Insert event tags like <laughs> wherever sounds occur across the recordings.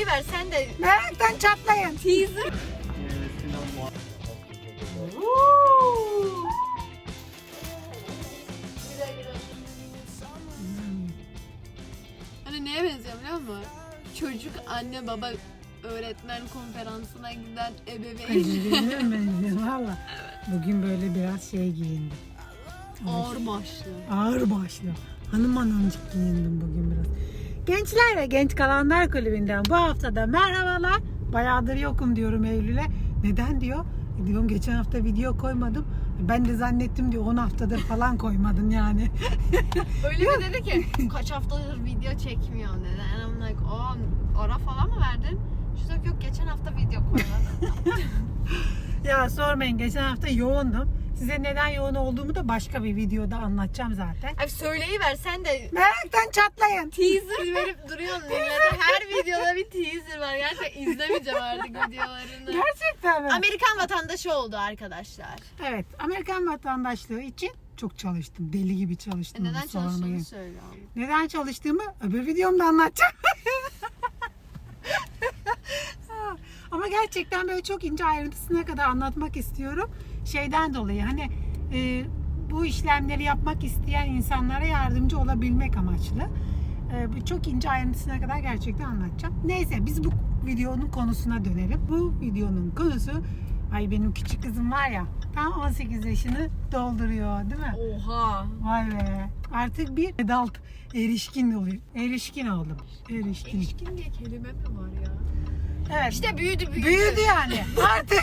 söyleyiver sen de Meraktan çatlayın. teaser. Hani neye benziyor biliyor musun? Çocuk anne baba öğretmen konferansına giden ebeveyn. Acıyorum ben <laughs> valla. Bugün böyle biraz şey giyindim. Ağır başlı. Ağır başlı. Hanım hanımcık giyindim bugün biraz. Gençler ve Genç Kalanlar Kulübü'nden bu haftada merhabalar. Bayağıdır yokum diyorum Eylül'e. Neden diyor? E diyorum geçen hafta video koymadım. Ben de zannettim diyor 10 haftadır falan koymadın yani. <laughs> Öyle bir dedi ki <laughs> kaç haftadır video çekmiyor dedi. And I'm like oh ara falan mı verdin? Şu yok geçen hafta video koymadım. <laughs> ya sormayın geçen hafta yoğundum. Size neden yoğun olduğumu da başka bir videoda anlatacağım zaten. Abi söyleyiver sen de Meraktan çatlayın. teaser <laughs> verip duruyorsun millete. Her videoda bir teaser var. Gerçekten izlemeyeceğim artık videolarını. Gerçekten mi? Amerikan vatandaşı oldu arkadaşlar. Evet, Amerikan vatandaşlığı için çok çalıştım. Deli gibi E çalıştım. neden bu sormayı. çalıştığını söyle abi. Neden çalıştığımı öbür videomda anlatacağım. <laughs> Ama gerçekten böyle çok ince ayrıntısına kadar anlatmak istiyorum. Şeyden dolayı hani e, bu işlemleri yapmak isteyen insanlara yardımcı olabilmek amaçlı. E, bu çok ince ayrıntısına kadar gerçekten anlatacağım. Neyse biz bu videonun konusuna dönelim. Bu videonun konusu ay benim küçük kızım var ya tam 18 yaşını dolduruyor değil mi? Oha. Vay be. Artık bir adult erişkin oluyor. Erişkin oldum. Erişkin. İlişkin diye kelime mi var ya? Evet. İşte büyüdü büyüdü. büyüdü yani. <laughs> Artık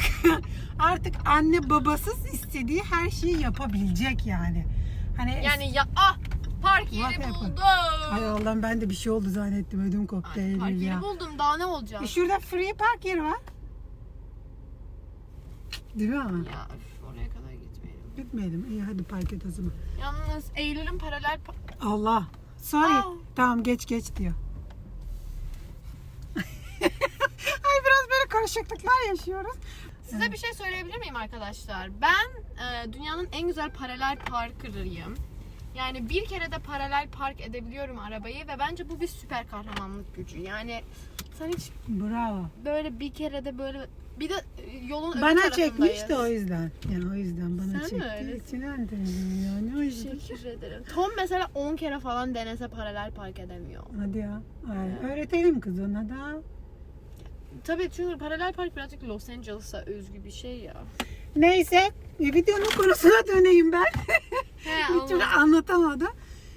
artık anne babasız istediği her şeyi yapabilecek yani. Hani Yani ya ah park yeri Bak buldum. Ay Allah'ım ben de bir şey oldu zannettim ödüm koptu Ay, park yeri ya. buldum daha ne olacak? E şurada free park yeri var. Değil mi ama? Ya üf, oraya kadar gitmeyelim. Gitmeyelim. İyi hadi park et o zaman. Yalnız Eylül'ün paralel pa- Allah. Sorry. Aa. Tamam geç geç diyor. Ay biraz böyle karışıklıklar yaşıyoruz. Size bir şey söyleyebilir miyim arkadaşlar? Ben e, dünyanın en güzel paralel parkerıyım. Yani bir kere de paralel park edebiliyorum arabayı ve bence bu bir süper kahramanlık gücü. Yani sen hiç Bravo. böyle bir kere de böyle bir de e, yolun öbür Bana tarafındayız. çekmiş de o yüzden. Yani o yüzden bana Sen mi çekti. öylesin? İçinden dedim yani o yüzden. Teşekkür ederim. Tom mesela 10 kere falan denese paralel park edemiyor. Hadi ya. Ay, öğretelim kız ona da. Tabii çünkü paralel park birazcık Los Angeles'a özgü bir şey ya. Neyse e, videonun konusuna döneyim ben. He, <laughs> Bir türlü anlatamadım.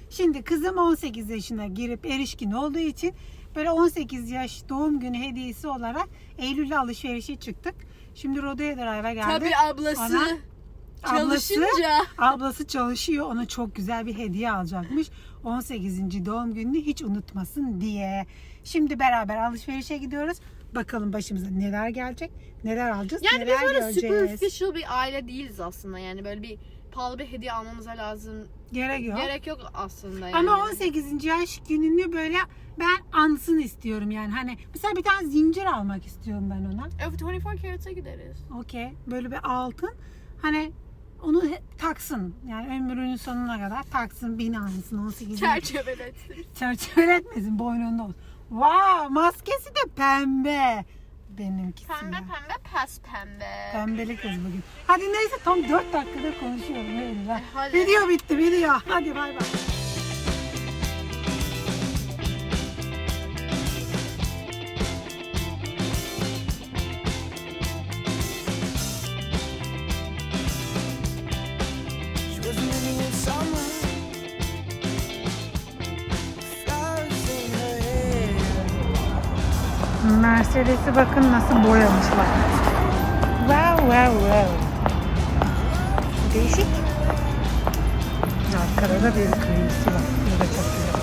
Şimdi kızım 18 yaşına girip erişkin olduğu için böyle 18 yaş doğum günü hediyesi olarak Eylül'le alışverişe çıktık. Şimdi Rodeo Drive'a geldik. Tabii ablası Ona- çalışınca. Ablası çalışıyor. Ona çok güzel bir hediye alacakmış. 18. doğum gününü hiç unutmasın diye. Şimdi beraber alışverişe gidiyoruz. Bakalım başımıza neler gelecek, neler alacağız, Yani neler biz öyle göreceğiz. superficial bir aile değiliz aslında. Yani böyle bir pahalı bir hediye almamıza lazım. Gerek yok. Gerek yok aslında yani. Ama 18. yaş gününü böyle ben ansın istiyorum yani. Hani mesela bir tane zincir almak istiyorum ben ona. Evet 24 carat'a gideriz. Okey. Böyle bir altın. Hani onu taksın. Yani ömrünün sonuna kadar taksın, binansın 18. Çerçeveletsin. Çerçeveletmesin boynunda olsun. Wow, maskesi de pembe. Benimkisi Pembe ya. pembe pes pembe. Pembeli kız bugün. Hadi neyse tam 4 dakikadır konuşuyorum. Lan. Hadi. Video bitti video. Hadi bay bay. Mercedes'i bakın nasıl boyamışlar. Wow wow wow. Değişik. Arkada da bir kıyısı var. Bu da çok güzel.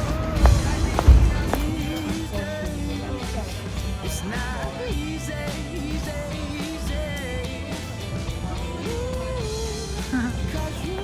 <laughs>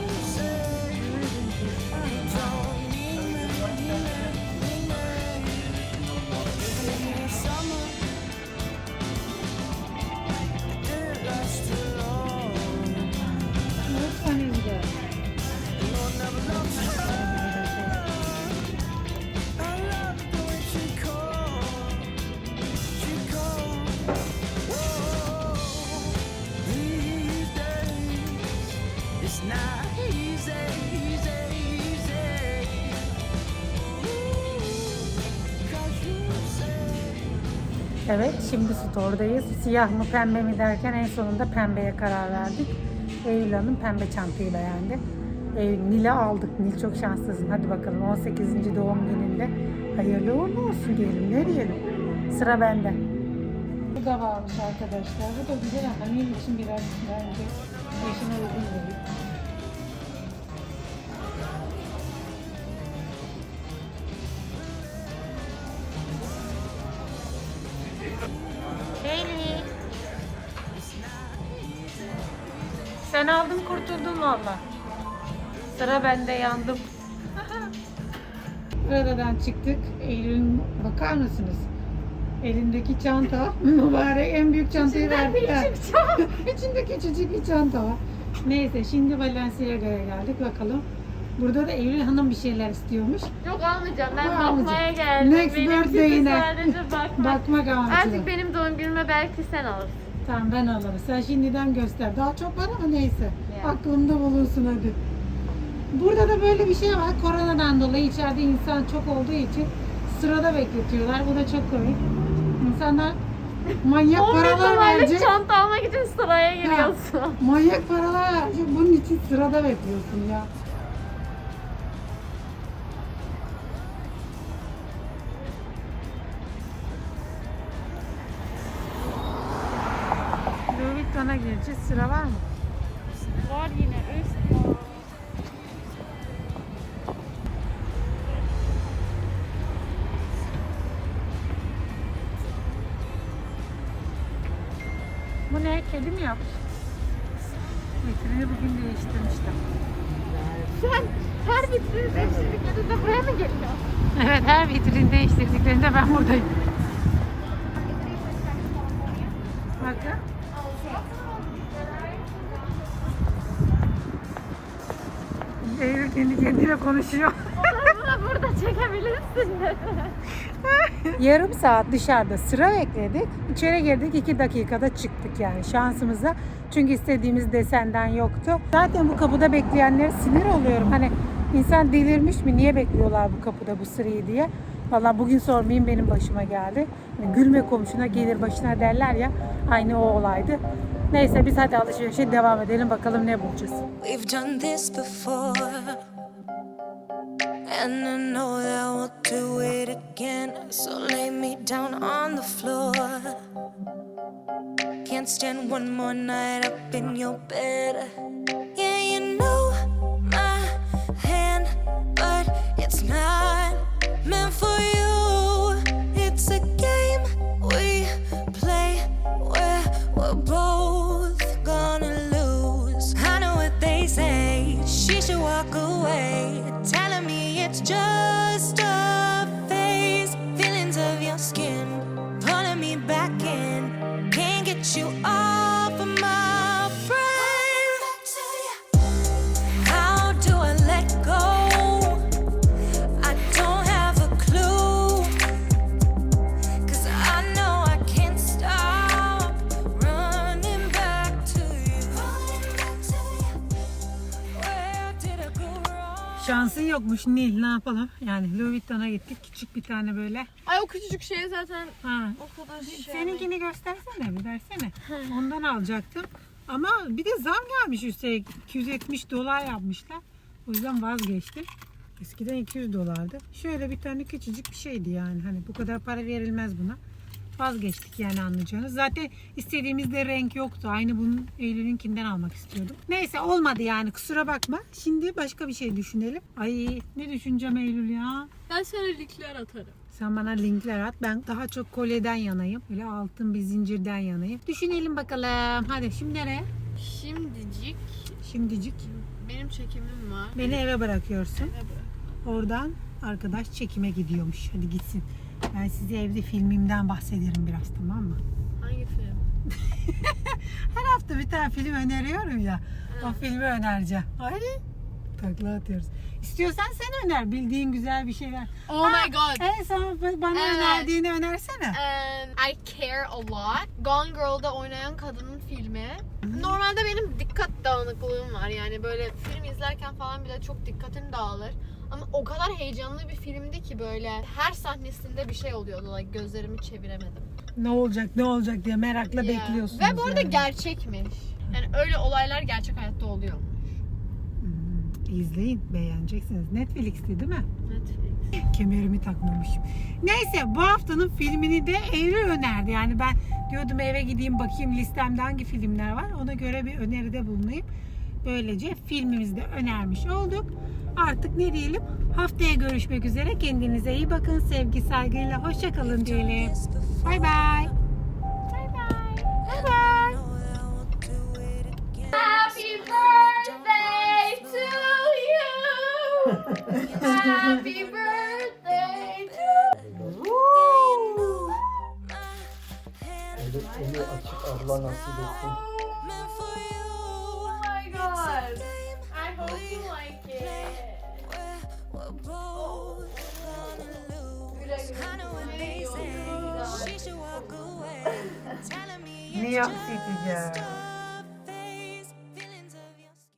Evet, şimdi store'dayız. Siyah mı pembe mi derken en sonunda pembeye karar verdik. Eylül Hanım pembe çantayı beğendi. Eylül, Nil'e aldık. Nil çok şanslısın. Hadi bakalım 18. doğum gününde hayırlı uğurlu olsun diyelim. Ne diyelim? Sıra bende. Bu da varmış arkadaşlar. Bu da güzel ama Nil için biraz bence yaşına uygun değil. Sen aldın kurtuldun valla. Sıra bende yandım. <laughs> Buradan çıktık. Eylül'ün bakar mısınız? Elindeki çanta <laughs> mübarek en büyük çantayı verdiler. <laughs> İçinde küçücük bir çanta var. Neyse şimdi Valenciaga'ya geldik bakalım. Burada da Eylül Hanım bir şeyler istiyormuş. Yok almayacağım. Ben Bu bakmaya almayacak. geldim. Next Benimkisi birthday'ine. sadece bakmak. Bakmak amaçlı. Artık benim doğum günüme belki sen alırsın. Tamam ben alırım. Sen şimdiden göster. Daha çok var ama neyse. Ya. Aklımda bulunsun hadi. Burada da böyle bir şey var. Koronadan dolayı içeride insan çok olduğu için sırada bekletiyorlar. Bu da çok komik. İnsanlar manyak 11 paralar verecek. çanta almak için sıraya giriyorsun. Manyak paralar verecek. Bunun için sırada bekliyorsun ya. Vuitton'a gireceğiz. Sıra var mı? Var yine üst var. Bu ne? Kedi mi yapmış? Vitrini bugün değiştirmişler. Sen her vitrini değiştirdiklerinde buraya mı geliyorsun? Evet her vitrin değiştirdiklerinde ben buradayım. Bakın. Eylül kendi kendine konuşuyor. Bunu burada çekebilirsin. <laughs> Yarım saat dışarıda sıra bekledik. İçeri girdik iki dakikada çıktık yani şansımıza. Çünkü istediğimiz desenden yoktu. Zaten bu kapıda bekleyenlere sinir oluyorum. Hani insan delirmiş mi? Niye bekliyorlar bu kapıda bu sırayı diye. Valla bugün sormayayım benim başıma geldi. Hani gülme komşuna gelir başına derler ya. Aynı o olaydı. Neyse biz hadi alışverişe devam edelim bakalım ne bulacağız. We've done this before. And I know that we'll do it again. So lay me down on the floor. Can't stand one more night up in your bed. Yeah, you know my hand, but it's not meant for you. You off Şansın yokmuş Nil ne yapalım? Yani Louis Vuitton'a gittik küçük bir tane böyle. Ay o küçücük şeye zaten Ha, o kadar şey. Seninkini göstersene bir versene. Ondan alacaktım. Ama bir de zam gelmiş üstelik. 270 dolar yapmışlar. O yüzden vazgeçtim. Eskiden 200 dolardı. Şöyle bir tane küçücük bir şeydi yani. Hani bu kadar para verilmez buna. Vazgeçtik yani anlayacağınız. Zaten istediğimizde renk yoktu. Aynı bunun Eylül'ünkinden almak istiyordum. Neyse olmadı yani kusura bakma. Şimdi başka bir şey düşünelim. Ay ne düşüneceğim Eylül ya? Ben sana linkler atarım. Sen bana linkler at. Ben daha çok kolyeden yanayım. Böyle altın bir zincirden yanayım. Düşünelim bakalım. Hadi şimdi nereye? Şimdicik Şimdicik. benim çekimim var. Beni eve bırakıyorsun. Ne bu? Oradan arkadaş çekime gidiyormuş. Hadi gitsin. Ben size evde filmimden bahsederim biraz tamam mı? Hangi film? <laughs> Her hafta bir tane film öneriyorum ya. O filmi önereceğim. Ay takla. İstiyorsan sen öner. Bildiğin güzel bir şeyler. Oh my god. Evet sana bana Evet. önerdiğini önersene. Um, I Care A Lot. Gone Girl'da oynayan kadının filmi. Normalde benim dikkat dağınıklığım var. Yani böyle film izlerken falan bile çok dikkatim dağılır. Ama o kadar heyecanlı bir filmdi ki böyle her sahnesinde bir şey oluyordu. Like gözlerimi çeviremedim. Ne olacak ne olacak diye merakla bekliyorsunuz. Ve bu arada yani. gerçekmiş. Yani öyle olaylar gerçek hayatta oluyor. İzleyin beğeneceksiniz. Netflix'ti değil mi? Netflix. Kemerimi takmamışım. Neyse bu haftanın filmini de Eylül önerdi. Yani ben diyordum eve gideyim bakayım listemde hangi filmler var. Ona göre bir öneride bulunayım. Böylece filmimizi de önermiş olduk. Artık ne diyelim? Haftaya görüşmek üzere. Kendinize iyi bakın. Sevgi saygıyla hoşça kalın diyelim. Bay. Bay Happy birthday to eli açık abla nasip etsin. Oh my god. I hope you like it. Güle güle. New York City girl.